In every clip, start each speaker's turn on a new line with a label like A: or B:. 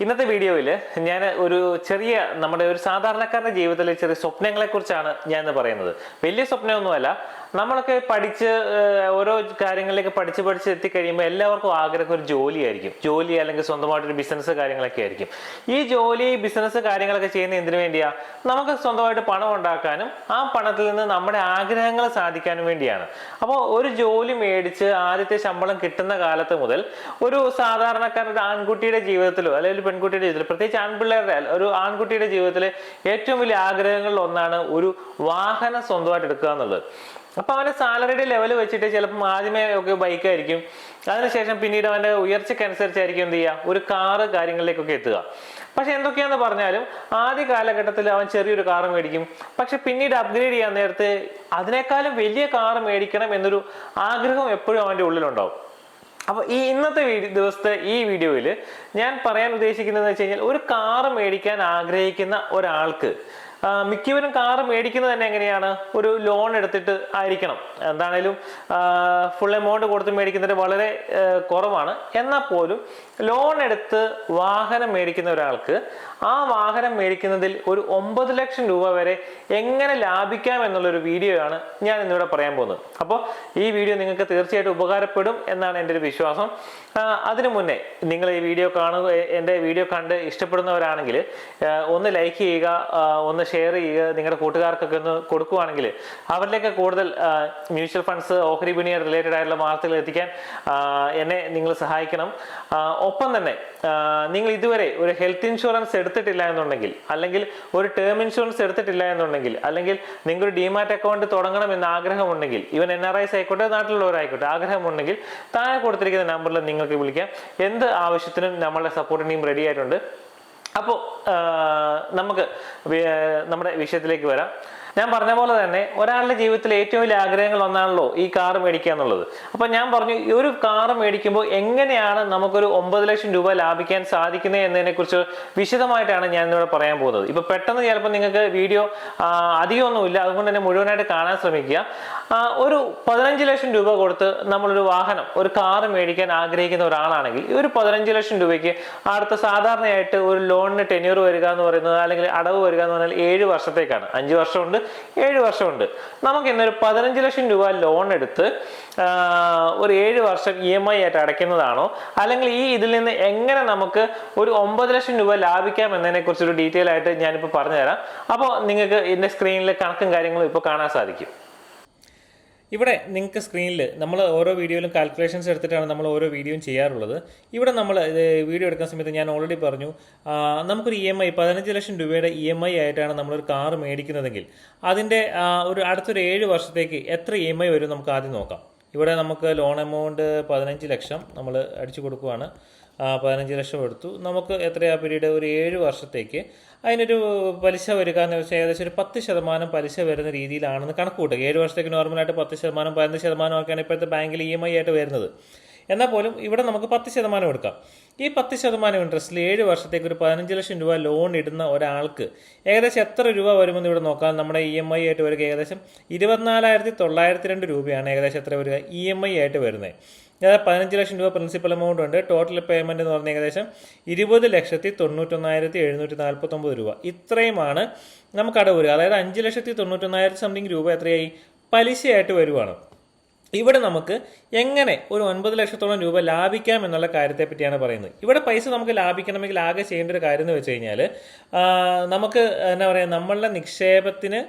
A: ഇന്നത്തെ വീഡിയോയിൽ ഞാൻ ഒരു ചെറിയ നമ്മുടെ ഒരു സാധാരണക്കാരന്റെ ജീവിതത്തിലെ ചെറിയ സ്വപ്നങ്ങളെ കുറിച്ചാണ് ഞാൻ ഇന്ന് പറയുന്നത്. വലിയ സ്വപ്നമൊന്നുമല്ല. നമ്മളൊക്കെ പഠിച്ച് ഓരോ കാര്യങ്ങളിലേക്ക് പഠിച്ച് പഠിച്ച് എത്തിക്കഴിയുമ്പോൾ എല്ലാവർക്കും ആഗ്രഹം ഒരു ജോലി ആയിരിക്കും ജോലി അല്ലെങ്കിൽ സ്വന്തമായിട്ടൊരു ബിസിനസ് കാര്യങ്ങളൊക്കെ ആയിരിക്കും. ഈ ജോലി ബിസിനസ് കാര്യങ്ങളൊക്കെ ചെയ്യുന്ന എന്തിനു വേണ്ടിയാ? നമുക്ക് സ്വന്തമായിട്ട് പണം ഉണ്ടാക്കാനും ആ പണത്തിൽ നിന്ന് നമ്മുടെ ആഗ്രഹങ്ങൾ സാധിക്കാനും വേണ്ടിയാണ്. അപ്പോൾ ഒരു ജോലി മേടിച്ച് ആദ്യത്തെ ശമ്പളം കിട്ടുന്ന കാലത്ത് മുതൽ ഒരു സാധാരണക്കാരുടെ ആൺകുട്ടിയുടെ ജീവിതത്തിലോ അല്ലെങ്കിൽ പെൺകുട്ടിയുടെ ജീവിതത്തിൽ പ്രത്യേകിച്ച് ആൺപിള്ളേരുടെ ഒരു ആൺകുട്ടിയുടെ ജീവിതത്തിലെ ഏറ്റവും വലിയ ആഗ്രഹങ്ങളിൽ ഒന്നാണ് ഒരു വാഹനം സ്വന്തമായിട്ട് എടുക്കുക എന്നുള്ളത്. അപ്പൊ അവന്റെ സാലറിയുടെ ലെവൽ വെച്ചിട്ട് ചിലപ്പം ആദ്യമേ ഒക്കെ ബൈക്കായിരിക്കും. അതിനുശേഷം പിന്നീട് അവന്റെ ഉയർച്ചയ്ക്കനുസരിച്ചായിരിക്കും എന്ത് ചെയ്യുക? ഒരു കാറ് കാര്യങ്ങളിലേക്കൊക്കെ എത്തുക. പക്ഷെ എന്തൊക്കെയാന്ന് പറഞ്ഞാലും ആദ്യ കാലഘട്ടത്തിൽ അവൻ ചെറിയൊരു കാർ മേടിക്കും. പക്ഷെ പിന്നീട് അപ്ഗ്രേഡ് ചെയ്യാൻ നേരത്തെ അതിനേക്കാളും വലിയ കാർ മേടിക്കണം എന്നൊരു ആഗ്രഹം എപ്പോഴും അവന്റെ ഉള്ളിലുണ്ടാവും. അപ്പൊ ഈ ഇന്നത്തെ ദിവസത്തെ ഈ വീഡിയോയിൽ ഞാൻ പറയാൻ ഉദ്ദേശിക്കുന്നത് വെച്ച് കഴിഞ്ഞാൽ ഒരു കാറ് മേടിക്കാൻ ആഗ്രഹിക്കുന്ന ഒരാൾക്ക് മിക്കവരും കാറ് മേടിക്കുന്നത് തന്നെ എങ്ങനെയാണ്? ഒരു ലോൺ എടുത്തിട്ട് ആയിരിക്കണം. എന്താണേലും ഫുൾ എമൗണ്ട് കൊടുത്ത് മേടിക്കുന്നത് വളരെ കുറവാണ്. എന്നാൽ പോലും ലോൺ എടുത്ത് വാഹനം മേടിക്കുന്ന ഒരാൾക്ക് ആ വാഹനം മേടിക്കുന്നതിൽ ഒരു ഒമ്പത് ലക്ഷം രൂപ വരെ എങ്ങനെ ലാഭിക്കാം എന്നുള്ളൊരു വീഡിയോ ആണ് ഞാൻ ഇന്നിവിടെ പറയാൻ പോകുന്നത്. അപ്പോൾ ഈ വീഡിയോ നിങ്ങൾക്ക് തീർച്ചയായിട്ടും ഉപകാരപ്പെടും എന്നാണ് എന്റെ ഒരു വിശ്വാസം. അതിനു മുന്നേ നിങ്ങൾ ഈ വീഡിയോ കാണുക എന്റെ വീഡിയോ കണ്ട് ഇഷ്ടപ്പെടുന്നവരാണെങ്കിൽ ഒന്ന് ലൈക്ക് ചെയ്യുക ആ, ഷെയർ ചെയ്യുക നിങ്ങളുടെ കൂട്ടുകാർക്കൊക്കെ ഒന്ന് കൊടുക്കുവാണെങ്കിൽ അവരിലേക്ക് കൂടുതൽ മ്യൂച്വൽ ഫണ്ട്സ് ഓഹരി വിപണിയെ റിലേറ്റഡ് ആയിട്ടുള്ള വാർത്തകൾ എത്തിക്കാൻ എന്നെ നിങ്ങൾ സഹായിക്കണം. ഒപ്പം തന്നെ നിങ്ങൾ ഇതുവരെ ഒരു ഹെൽത്ത് ഇൻഷുറൻസ് എടുത്തിട്ടില്ല എന്നുണ്ടെങ്കിൽ അല്ലെങ്കിൽ ഒരു ടേം ഇൻഷുറൻസ് എടുത്തിട്ടില്ല എന്നുണ്ടെങ്കിൽ അല്ലെങ്കിൽ നിങ്ങൾ ഒരു ഡിമാറ്റ് അക്കൗണ്ട് തുടങ്ങണം എന്ന് ആഗ്രഹമുണ്ടെങ്കിൽ ഇവൻ എൻ ആർ ഐസ് ആയിക്കോട്ടെ നാട്ടിലുള്ളവരായിക്കോട്ടെ ആഗ്രഹമുണ്ടെങ്കിൽ താഴെ കൊടുത്തിരിക്കുന്ന നമ്പറിൽ നിങ്ങൾക്ക് വിളിക്കാം. എന്ത് ആവശ്യത്തിനും നമ്മളുടെ സപ്പോർട്ടിനെയും റെഡി ആയിട്ടുണ്ട്. അപ്പോൾ നമുക്ക് നമ്മുടെ വിഷയത്തിലേക്ക് വരാം. ഞാൻ പറഞ്ഞ പോലെ തന്നെ ഒരാളുടെ ജീവിതത്തിൽ ഏറ്റവും വലിയ ആഗ്രഹങ്ങൾ ഒന്നാണല്ലോ ഈ കാർ മേടിക്കുക എന്നുള്ളത്. അപ്പൊ ഞാൻ പറഞ്ഞു ഈ ഒരു കാർ മേടിക്കുമ്പോൾ എങ്ങനെയാണ് നമുക്കൊരു ഒമ്പത് ലക്ഷം രൂപ ലാഭിക്കാൻ സാധിക്കുന്നത് എന്നതിനെ കുറിച്ച് വിശദമായിട്ടാണ് ഞാൻ ഇന്നിവിടെ പറയാൻ പോകുന്നത്. ഇപ്പൊ പെട്ടെന്ന് ചിലപ്പോൾ നിങ്ങൾക്ക് വീഡിയോ അധികമൊന്നുമില്ല. അതുകൊണ്ട് തന്നെ മുഴുവനായിട്ട് കാണാൻ ശ്രമിക്കുക. ഒരു പതിനഞ്ച് ലക്ഷം രൂപ കൊടുത്ത് നമ്മളൊരു വാഹനം ഒരു കാർ മേടിക്കാൻ ആഗ്രഹിക്കുന്ന ഒരാളാണെങ്കിൽ ഈ ഒരു പതിനഞ്ച് ലക്ഷം രൂപയ്ക്ക് അടുത്ത സാധാരണയായിട്ട് ഒരു ലോണിന് ടെന്യൂർ വരിക എന്ന് പറയുന്നത് അല്ലെങ്കിൽ അടവ് വരിക എന്ന് പറഞ്ഞാൽ ഏഴ് വർഷത്തേക്കാണ്. അഞ്ച് വർഷമുണ്ട്. ഏഴ് വർഷമുണ്ട്. നമുക്ക് ഇന്നൊരു പതിനഞ്ച് ലക്ഷം രൂപ ലോൺ എടുത്ത് ഒരു ഏഴ് വർഷം ഇ എം ഐ ആയിട്ട് അടയ്ക്കുന്നതാണോ? അല്ലെങ്കിൽ ഈ ഇതിൽ നിന്ന് എങ്ങനെ നമുക്ക് ഒരു ഒമ്പത് ലക്ഷം രൂപ ലാഭിക്കാം എന്നതിനെ കുറിച്ചൊരു ഡീറ്റെയിൽ ആയിട്ട് ഞാനിപ്പോൾ പറഞ്ഞുതരാം. അപ്പോൾ നിങ്ങൾക്ക് ഇതിന്റെ സ്ക്രീനിൽ കണക്കും കാര്യങ്ങളും ഇപ്പോൾ കാണാൻ സാധിക്കും. ഇവിടെ നിങ്ങൾക്ക് സ്ക്രീനിൽ നമ്മൾ ഓരോ വീഡിയോയിലും കാൽക്കുലേഷൻസ് എടുത്തിട്ടാണ് നമ്മൾ ഓരോ വീഡിയോയും ചെയ്യാറുള്ളത്. ഇവിടെ നമ്മൾ വീഡിയോ എടുക്കുന്ന സമയത്ത് ഞാൻ ഓൾറെഡി പറഞ്ഞു നമുക്കൊരു ഇ എം ഐ പതിനഞ്ച് ലക്ഷം രൂപയുടെ ഇ എം ഐ ആയിട്ടാണ് നമ്മളൊരു കാർ മേടിക്കുന്നതെങ്കിൽ അതിന്റെ ഒരു അടുത്തൊരു ഏഴ് വർഷത്തേക്ക് എത്ര ഇ എം ഐ വരും നമുക്ക് ആദ്യം നോക്കാം. ഇവിടെ നമുക്ക് ലോൺ എമൗണ്ട് പതിനഞ്ച് ലക്ഷം നമ്മൾ അടിച്ചു കൊടുക്കുവാണ്. ആ, പതിനഞ്ച് ലക്ഷം എടുത്തു. നമുക്ക് എത്രയാ പീരീഡ്? ഒരു ഏഴ് വർഷത്തേക്ക്. അതിനൊരു പലിശ വരിക എന്ന് വെച്ചാൽ ഏകദേശം ഒരു പത്ത് ശതമാനം പലിശ വരുന്ന രീതിയിലാണെന്ന് കണക്ക് കൂട്ടുക ഏഴ് വർഷത്തേക്ക് നോർമലായിട്ട് പത്ത് ശതമാനം പതിനഞ്ച് ശതമാനം ഒക്കെയാണ് ഇപ്പോഴത്തെ ബാങ്കിൽ ഇ എം ഐ ആയിട്ട് വരുന്നത്. എന്നാൽ പോലും ഇവിടെ നമുക്ക് പത്ത് ശതമാനം എടുക്കാം. ഈ പത്ത് ശതമാനം ഇൻട്രസ്റ്റിൽ ഏഴ് വർഷത്തേക്ക് ഒരു പതിനഞ്ച് ലക്ഷം രൂപ ലോൺ ഇടുന്ന ഒരാൾക്ക് ഏകദേശം എത്ര രൂപ വരുമെന്ന് ഇവിടെ നോക്കാം. നമ്മുടെ ഇ എം ഐ ആയിട്ട് വരിക ഏകദേശം ഇരുപത്തിനാലായിരത്തി തൊള്ളായിരത്തി രണ്ട് രൂപയാണ് ഏകദേശം എത്ര വരിക? ഇ എം ഐ ആയിട്ട് വരുന്നത്. അതായത് പതിനഞ്ച് ലക്ഷം രൂപ പ്രിൻസിപ്പൽ എമൗണ്ട് ഉണ്ട്. ടോട്ടൽ പേയ്മെന്റ് എന്ന് പറഞ്ഞാൽ ഏകദേശം ഇരുപത് ലക്ഷത്തി തൊണ്ണൂറ്റൊന്നായിരത്തി എഴുന്നൂറ്റി നാൽപ്പത്തൊമ്പത് രൂപ. ഇത്രയുമാണ് നമുക്ക് അടവ് വരിക. അതായത് അഞ്ച് ലക്ഷത്തി തൊണ്ണൂറ്റൊന്നായിരത്തി സംതിങ് രൂപ എത്രയായി? പലിശയായിട്ട് വരുവാണ്. ഇവിടെ നമുക്ക് എങ്ങനെ ഒരു ഒൻപത് ലക്ഷത്തോളം രൂപ ലാഭിക്കാം എന്നുള്ള കാര്യത്തെ പറ്റിയാണ് പറയുന്നത്. ഇവിടെ പൈസ നമുക്ക് ലാഭിക്കണമെങ്കിൽ ആകെ ചെയ്യേണ്ട ഒരു കാര്യം എന്ന് വെച്ച് കഴിഞ്ഞാൽ നമുക്ക് എന്താ പറയുക നമ്മളുടെ നിക്ഷേപത്തിന്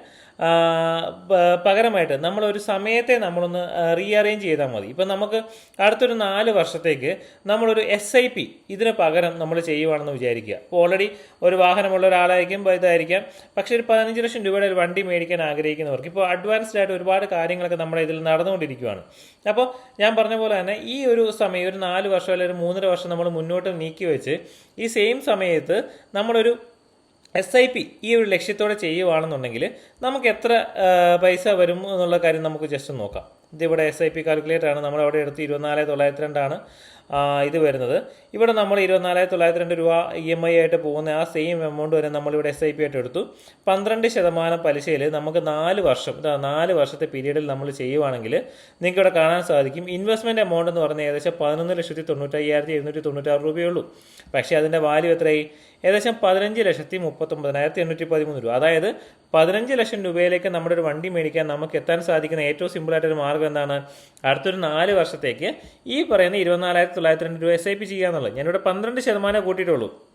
A: പകരമായിട്ട് നമ്മൾ ഒരു സമയത്തെ നമ്മളൊന്ന് റീഅറേഞ്ച് ചെയ്താൽ മതി. ഇപ്പം നമുക്ക് അടുത്തൊരു നാല് വർഷത്തേക്ക് നമ്മളൊരു എസ് ഐ പി ഇതിന് പകരം നമ്മൾ ചെയ്യുവാണെന്ന് വിചാരിക്കുക. അപ്പോൾ ഓൾറെഡി ഒരു വാഹനമുള്ള ഒരാളായിരിക്കും ഇതായിരിക്കാം. പക്ഷേ ഒരു പതിനഞ്ച് ലക്ഷം രൂപയുടെ ഒരു വണ്ടി മേടിക്കാൻ ആഗ്രഹിക്കുന്നവർക്ക് ഇപ്പോൾ അഡ്വാൻസ്ഡ് ആയിട്ട് ഒരുപാട് കാര്യങ്ങളൊക്കെ നമ്മുടെ ഇതിൽ നടന്നുകൊണ്ടിരിക്കുകയാണ് അപ്പോൾ ഞാൻ പറഞ്ഞ പോലെ തന്നെ ഈ ഒരു സമയം ഒരു നാല് വർഷം അല്ലെങ്കിൽ ഒരു മൂന്നര വർഷം നമ്മൾ മുന്നോട്ട് നീക്കി വെച്ച് ഈ സെയിം സമയത്ത് നമ്മളൊരു എസ് ഐ പി ഈ ഒരു ലക്ഷ്യത്തോടെ ചെയ്യുവാണെന്നുണ്ടെങ്കിൽ നമുക്ക് എത്ര പൈസ വരും എന്നുള്ള കാര്യം നമുക്ക് ജസ്റ്റ് നോക്കാം. ഇതിവിടെ എസ് ഐ പി കാൽക്കുലേറ്റർ ആണ്. നമ്മൾ അവിടെ എടുത്ത് ഇരുപത്തിനാല് തൊള്ളായിരത്തി രണ്ടാണ് ഇത് വരുന്നത്. ഇവിടെ നമ്മൾ ഇരുപത്തിനാല് തൊള്ളായിരത്തി രണ്ട് രൂപ ഇ എം ഐ ആയിട്ട് പോകുന്ന ആ സെയിം എമൗണ്ട് വരെ നമ്മളിവിടെ എസ് ഐ പി ആയിട്ട് എടുത്തു. പന്ത്രണ്ട് ശതമാനം പലിശയിൽ നമുക്ക് നാല് വർഷം നാല് വർഷത്തെ പീരീഡിൽ നമ്മൾ ചെയ്യുവാണെങ്കിൽ നിങ്ങൾക്ക് ഇവിടെ കാണാൻ സാധിക്കും. ഇൻവെസ്റ്റ്മെന്റ് എമൗണ്ട് എന്ന് പറഞ്ഞാൽ ഏകദേശം പതിനൊന്ന് ലക്ഷത്തി തൊണ്ണൂറ്റയ്യായിരത്തി എഴുന്നൂറ്റി തൊണ്ണൂറ്റാറ് രൂപയുള്ളൂ പക്ഷേ അതിന്റെ വാല്യൂ എത്രയായി? ഏകദേശം പതിനഞ്ച് ലക്ഷത്തി മുപ്പത്തൊമ്പതിനായിരത്തി എണ്ണൂറ്റി പതിമൂന്ന് രൂപ. അതായത് പതിനഞ്ച് ലക്ഷം രൂപയിലേക്ക് നമ്മുടെ ഒരു വണ്ടി മേടിക്കാൻ നമുക്ക് എത്താൻ സാധിക്കുന്ന ഏറ്റവും സിമ്പിളായിട്ടൊരു മാർഗം എന്താണ്? അടുത്തൊരു നാല് വർഷത്തേക്ക് ഈ പറയുന്ന ഇരുപത്തിനാലായിരത്തി തൊള്ളായിരത്തി രണ്ട് രൂപ എസ് ഐ പി ചെയ്യാന്നുള്ളത് ഞാനിവിടെ പന്ത്രണ്ട് ശതമാനം കൂട്ടിയിട്ടുള്ളൂ.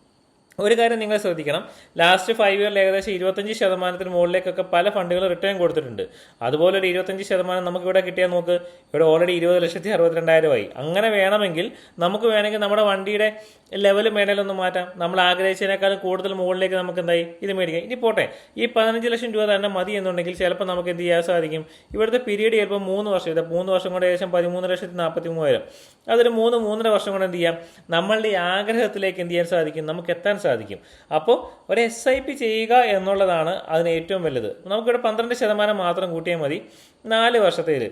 A: ഒരു കാര്യം നിങ്ങൾ ശ്രദ്ധിക്കണം. ലാസ്റ്റ് ഫൈവ് ഇയറിൽ ഏകദേശം ഇരുപത്തഞ്ച് ശതമാനത്തിന് മുകളിലേക്കൊക്കെ പല ഫണ്ടുകൾ റിട്ടേൺ കൊടുത്തിട്ടുണ്ട്. അതുപോലെ ഒരു ഇരുപത്തഞ്ച് ശതമാനം നമുക്ക് ഇവിടെ കിട്ടിയാൽ നമുക്ക് ഇവിടെ ഓൾറെഡി ഇരുപത് ലക്ഷത്തി അറുപത്തിരണ്ടായിരമായി അങ്ങനെ വേണമെങ്കിൽ നമുക്ക് വേണമെങ്കിൽ നമ്മുടെ വണ്ടിയുടെ ലെവൽ ഒന്ന് മാറ്റാം. നമ്മൾ ആഗ്രഹിച്ചതിനേക്കാളും കൂടുതൽ മുകളിലേക്ക് നമുക്ക് എന്തായി? ഇത് മേടിക്കാം. ഇനി പോട്ടെ. ഈ പതിനഞ്ച് ലക്ഷം രൂപ തന്നെ മതി എന്നുണ്ടെങ്കിൽ ചിലപ്പോൾ നമുക്ക് എന്ത് ചെയ്യാൻ സാധിക്കും? ഇവിടുത്തെ പീരീഡ് ചിലപ്പോൾ മൂന്ന് വർഷം. ഇത് മൂന്ന് വർഷം കൊണ്ട് ഏകദേശം പതിമൂന്ന് ലക്ഷത്തി നാൽപ്പത്തി മൂവായിരം അതൊരു മൂന്ന് മൂന്നര വർഷം കൊണ്ട് എന്ത് ചെയ്യാം? നമ്മളുടെ ആഗ്രഹത്തിലേക്ക് എന്ത് ചെയ്യാൻ സാധിക്കും? നമുക്ക് എത്താൻ സാധിക്കും. അപ്പോൾ ഒരു എസ് ഐ പി ചെയ്യുക എന്നുള്ളതാണ് അതിന് ഏറ്റവും വലുത്. നമുക്കിവിടെ പന്ത്രണ്ട് ശതമാനം മാത്രം കൂട്ടിയാൽ മതി. നാല് വർഷത്തേൽ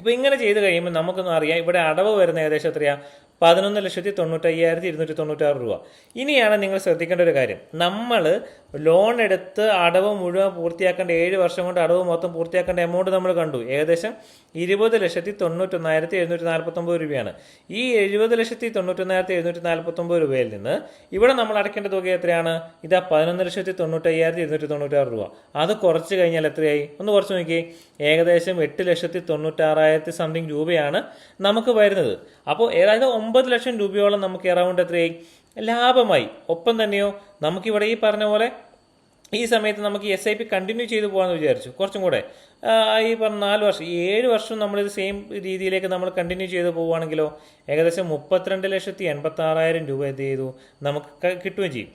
A: ഇപ്പോൾ ഇങ്ങനെ ചെയ്ത് കഴിയുമ്പോൾ നമുക്കൊന്നും അറിയാം ഇവിടെ അടവ് വരുന്ന ഏകദേശം എത്രയാ? പതിനൊന്ന് ലക്ഷത്തി തൊണ്ണൂറ്റയ്യായിരത്തി ഇരുന്നൂറ്റി തൊണ്ണൂറ്റാറ് രൂപ. ഇനിയാണ് നിങ്ങൾ ശ്രദ്ധിക്കേണ്ട ഒരു കാര്യം. നമ്മൾ ലോൺ എടുത്ത് അടവ് മുഴുവൻ പൂർത്തിയാക്കേണ്ട ഏഴ് വർഷം കൊണ്ട് അടവ് മൊത്തം പൂർത്തിയാക്കേണ്ട എമൗണ്ട് നമ്മൾ കണ്ടു. ഏകദേശം ഇരുപത് ലക്ഷത്തി തൊണ്ണൂറ്റൊന്നായിരത്തി എഴുന്നൂറ്റി നാൽപ്പത്തൊമ്പത് രൂപയാണ്. ഈ എഴുപത് ലക്ഷത്തി തൊണ്ണൂറ്റൊന്നായിരത്തി എഴുന്നൂറ്റി നാൽപ്പത്തൊമ്പത് രൂപയിൽ നിന്ന് ഇവിടെ നമ്മൾ അടയ്ക്കേണ്ട തുക എത്രയാണ്? ഇതാ പതിനൊന്ന് ലക്ഷത്തി തൊണ്ണൂറ്റയ്യായിരത്തി ഇരുന്നൂറ്റി തൊണ്ണൂറ്റാറ് രൂപ. അത് കുറച്ച് കഴിഞ്ഞാൽ എത്രയായി? ഒന്ന് കുറച്ച് നോക്കിയേ. ഏകദേശം എട്ട് ലക്ഷത്തി തൊണ്ണൂറ്റാറായിരത്തി സംതിങ് രൂപയാണ് നമുക്ക് വരുന്നത്. അപ്പോൾ ഏതായത് ഒമ്പത് ലക്ഷം രൂപയോളം നമുക്ക് എറൗണ്ട് എത്രയായി? ലാഭമായി. ഒപ്പം തന്നെയോ? നമുക്കിവിടെ ഈ പറഞ്ഞ പോലെ ഈ സമയത്ത് നമുക്ക് എസ് ഐ പി കണ്ടിന്യൂ ചെയ്തു പോകാമെന്ന് വിചാരിച്ചു. കുറച്ചും കൂടെ. ഈ പറഞ്ഞ നാല് വർഷം ഏഴ് വർഷം നമ്മളിത് സെയിം രീതിയിലേക്ക് നമ്മൾ കണ്ടിന്യൂ ചെയ്ത് പോവുകയാണെങ്കിലോ ഏകദേശം മുപ്പത്തിരണ്ട് ലക്ഷത്തി എൺപത്താറായിരം രൂപ എന്ത് ചെയ്തു? നമുക്ക് കിട്ടുകയും ചെയ്യും.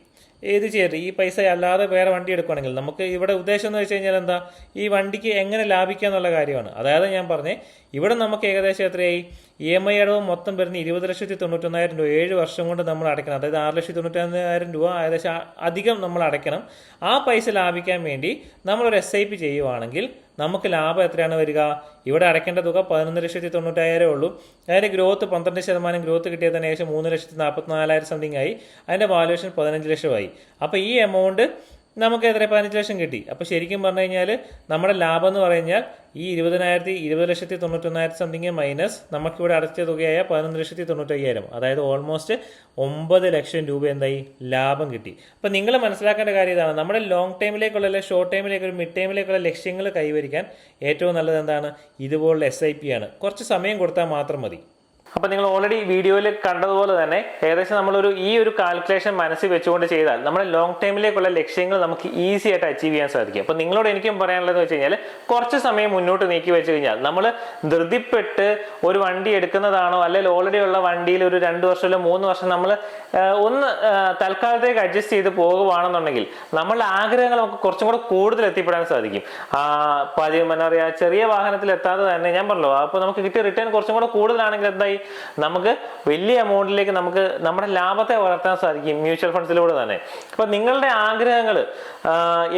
A: ഏത് ചെയ്യട്ടെ ഈ പൈസ അല്ലാതെ വേറെ വണ്ടി എടുക്കുകയാണെങ്കിൽ നമുക്ക് ഇവിടെ ഉദ്ദേശം എന്ന് വെച്ച് കഴിഞ്ഞാൽ എന്താ? ഈ വണ്ടിക്ക് എങ്ങനെ ലാഭിക്കുക എന്നുള്ള കാര്യമാണ്. അതായത് ഞാൻ പറഞ്ഞേ ഇവിടെ നമുക്ക് ഏകദേശം എത്രയായി? ഇ എം ഐ അടവ് മൊത്തം വരുന്ന ഇരുപത് ലക്ഷത്തി തൊണ്ണൂറ്റൊന്നായിരം രൂപ. ഏഴ് വർഷം കൊണ്ട് നമ്മൾ അടയ്ക്കണം. അതായത് ആറ് ലക്ഷത്തി തൊണ്ണൂറ്റൊന്നായിരം രൂപ ഏകദേശം അധികം നമ്മൾ അടയ്ക്കണം. ആ പൈസ ലാഭിക്കാൻ വേണ്ടി നമ്മളൊരു എസ് ഐ പി ചെയ്യുവാണെങ്കിൽ നമുക്ക് ലാഭം എത്രയാണ് വരിക? ഇവിടെ അടയ്ക്കേണ്ട തുക പതിനൊന്ന് ലക്ഷത്തി തൊണ്ണൂറ്റായിരമേ ഉള്ളൂ. അതിന്റെ ഗ്രോത്ത് പന്ത്രണ്ട് ശതമാനം ഗ്രോത്ത് കിട്ടിയത് ശേഷം മൂന്ന് ലക്ഷത്തി നാൽപ്പത്തിനാലായിരം സംതിങ് ആയി. അതിന്റെ വാല്യുവേഷൻ പതിനഞ്ച് ലക്ഷമായി. അപ്പോൾ ഈ എമൗണ്ട് നമുക്ക് എത്ര പതിനഞ്ച് ലക്ഷം കിട്ടി. അപ്പോൾ ശരിക്കും പറഞ്ഞു കഴിഞ്ഞാൽ നമ്മുടെ ലാഭം എന്ന് പറഞ്ഞാൽ ഈ ഇരുപതിനായിരത്തി ഇരുപത് ലക്ഷത്തി തൊണ്ണൂറ്റൊന്നായിരത്തി സംതിങ് മൈനസ് നമുക്കിവിടെ അടച്ച തുകയായ പതിനൊന്ന് ലക്ഷത്തി തൊണ്ണൂറ്റയ്യായിരം. അതായത് ഓൾമോസ്റ്റ് ഒമ്പത് ലക്ഷം രൂപ എന്തായി? ലാഭം കിട്ടി. അപ്പോൾ നിങ്ങൾ മനസ്സിലാക്കേണ്ട കാര്യം ഇതാണ്. നമ്മുടെ ലോങ് ടൈമിലേക്കുള്ള അല്ലെങ്കിൽ ഷോർട്ട് ടൈമിലേക്കുള്ള മിഡ് ടൈമിലേക്കുള്ള ലക്ഷ്യങ്ങൾ കൈവരിക്കാൻ ഏറ്റവും നല്ലത് എന്താണ്? ഇതുപോലുള്ള എസ് ഐ പി ആണ്. കുറച്ച് സമയം കൊടുത്താൽ മാത്രം മതി. അപ്പൊ നിങ്ങൾ ഓൾറെഡി വീഡിയോയിൽ കണ്ടതുപോലെ തന്നെ ഏകദേശം നമ്മളൊരു ഈ ഒരു കാൽക്കുലേഷൻ മനസ്സിൽ വെച്ചുകൊണ്ട് ചെയ്താൽ നമ്മുടെ ലോങ് ടൈമിലേക്കുള്ള ലക്ഷ്യങ്ങൾ നമുക്ക് ഈസി ആയിട്ട് അച്ചീവ് ചെയ്യാൻ സാധിക്കും. അപ്പോൾ നിങ്ങളോട് എനിക്കും പറയാനുള്ളത് വെച്ച് കഴിഞ്ഞാൽ കുറച്ച് സമയം മുന്നോട്ട് നീക്കി വെച്ച് കഴിഞ്ഞാൽ നമ്മൾ ധൃതിപ്പെട്ട് ഒരു വണ്ടി എടുക്കുന്നതാണോ അല്ലെങ്കിൽ ഓൾറെഡി ഉള്ള വണ്ടിയിൽ ഒരു രണ്ട് വർഷം അല്ലെങ്കിൽ മൂന്ന് വർഷം നമ്മൾ ഒന്ന് തൽക്കാലത്തേക്ക് അഡ്ജസ്റ്റ് ചെയ്ത് പോകുവാണെന്നുണ്ടെങ്കിൽ നമ്മളുടെ ആഗ്രഹങ്ങൾ നമുക്ക് കുറച്ചും കൂടെ കൂടുതൽ എത്തിപ്പെടാൻ സാധിക്കും. ആ പതി എന്താ പറയുക ചെറിയ വാഹനത്തിൽ എത്താതെ തന്നെ ഞാൻ പറഞ്ഞല്ലോ അപ്പോൾ നമുക്ക് കിട്ടിയ റിട്ടേൺ കുറച്ചും കൂടെ കൂടുതലാണെങ്കിൽ എന്തായി? നമുക്ക് വലിയ എമൗണ്ടിലേക്ക് നമുക്ക് നമ്മുടെ ലാഭത്തെ വളർത്താൻ സാധിക്കും മ്യൂച്വൽ ഫണ്ട്സിലൂടെ തന്നെ. അപ്പൊ നിങ്ങളുടെ ആഗ്രഹങ്ങൾ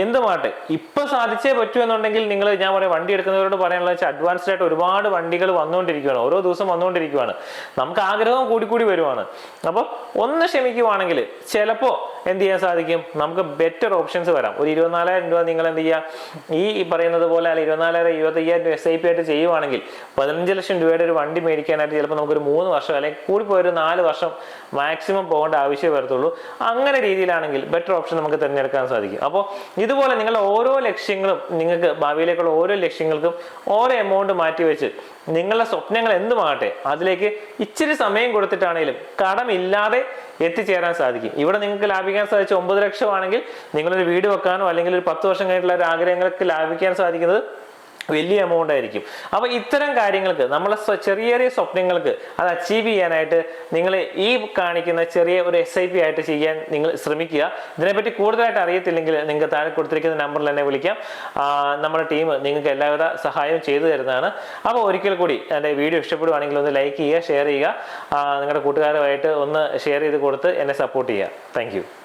A: എന്തുമാട്ടെ ഇപ്പൊ സാധിച്ചേ പറ്റൂ എന്നുണ്ടെങ്കിൽ നിങ്ങൾ ഞാൻ പറയാം വണ്ടി എടുക്കുന്നവരോട് പറയാനുള്ള വെച്ചാൽ അഡ്വാൻസ്ഡ് ആയിട്ട് ഒരുപാട് വണ്ടികൾ വന്നുകൊണ്ടിരിക്കുകയാണ് ഓരോ ദിവസം വന്നുകൊണ്ടിരിക്കുകയാണ് നമുക്ക് ആഗ്രഹം കൂടി കൂടി വരുവാണ്. അപ്പോൾ ഒന്ന് ക്ഷമിക്കുവാണെങ്കിൽ ചിലപ്പോൾ എന്ത് ചെയ്യാൻ സാധിക്കും? നമുക്ക് ബെറ്റർ ഓപ്ഷൻസ് വരാം. ഒരു ഇരുപത്തിനാലായിരം രൂപ നിങ്ങൾ എന്ത് ചെയ്യുക ഈ പറയുന്നത് പോലെ അല്ലെങ്കിൽ ഇരുപത്തിനാലായിരം ഇരുപത്തയ്യായിരം രൂപ എസ് ഐ പി ആയിട്ട് ചെയ്യുവാണെങ്കിൽ പതിനഞ്ച് ലക്ഷം രൂപയുടെ ഒരു വണ്ടി മേടിക്കാനായിട്ട് ചിലപ്പോൾ നമുക്കൊരു മൂന്ന് വർഷം അല്ലെങ്കിൽ കൂടിപ്പോയ ഒരു നാല് വർഷം മാക്സിമം പോകേണ്ട ആവശ്യമേ വരത്തുള്ളൂ. അങ്ങനെ രീതിയിലാണെങ്കിൽ ബെറ്റർ ഓപ്ഷൻ നമുക്ക് തിരഞ്ഞെടുക്കാൻ സാധിക്കും. അപ്പോൾ ഇതുപോലെ നിങ്ങൾ ഓരോ ലക്ഷ്യങ്ങളും നിങ്ങൾക്ക് ഭാവിയിലേക്കുള്ള ഓരോ ലക്ഷ്യങ്ങൾക്കും ഓരോ എമൗണ്ട് മാറ്റിവെച്ച് നിങ്ങളുടെ സ്വപ്നങ്ങൾ എന്തുമാകട്ടെ അതിലേക്ക് ഇച്ചിരി സമയം കൊടുത്തിട്ടാണെങ്കിലും കടമില്ലാതെ എത്തിച്ചേരാൻ സാധിക്കും. ഇവിടെ നിങ്ങൾക്ക് ലാഭിക്കാൻ സാധിച്ച ഒമ്പത് ലക്ഷമാണെങ്കിൽ നിങ്ങളൊരു വീട് വെക്കാനോ അല്ലെങ്കിൽ ഒരു പത്ത് വർഷം കഴിഞ്ഞിട്ടുള്ള ഒരു ആഗ്രഹങ്ങൾക്ക് ലാഭിക്കാൻ സാധിക്കുന്നത് വലിയ എമൗണ്ട് ആയിരിക്കും. അപ്പോൾ ഇത്തരം കാര്യങ്ങൾക്ക് നമ്മളെ ചെറിയ ചെറിയ സ്വപ്നങ്ങൾക്ക് അത് അച്ചീവ് ചെയ്യാനായിട്ട് നിങ്ങൾ ഈ കാണിക്കുന്ന ചെറിയ ഒരു എസ് ഐ പി ആയിട്ട് ചെയ്യാൻ നിങ്ങൾ ശ്രമിക്കുക. ഇതിനെപ്പറ്റി കൂടുതലായിട്ട് അറിയത്തില്ലെങ്കിൽ നിങ്ങൾക്ക് താഴെ കൊടുത്തിരിക്കുന്ന നമ്പറിൽ എന്നെ വിളിക്കാം. നമ്മുടെ ടീം നിങ്ങൾക്ക് എല്ലാവിധ സഹായവും ചെയ്തു തരുന്നതാണ്. അപ്പോൾ ഒരിക്കൽ കൂടി എന്റെ വീഡിയോ ഇഷ്ടപ്പെടുവാണെങ്കിൽ ഒന്ന് ലൈക്ക് ചെയ്യുക ഷെയർ ചെയ്യുക. നിങ്ങളുടെ കൂട്ടുകാരുമായിട്ട് ഒന്ന് ഷെയർ ചെയ്ത് കൊടുത്ത് എന്നെ സപ്പോർട്ട് ചെയ്യുക. താങ്ക്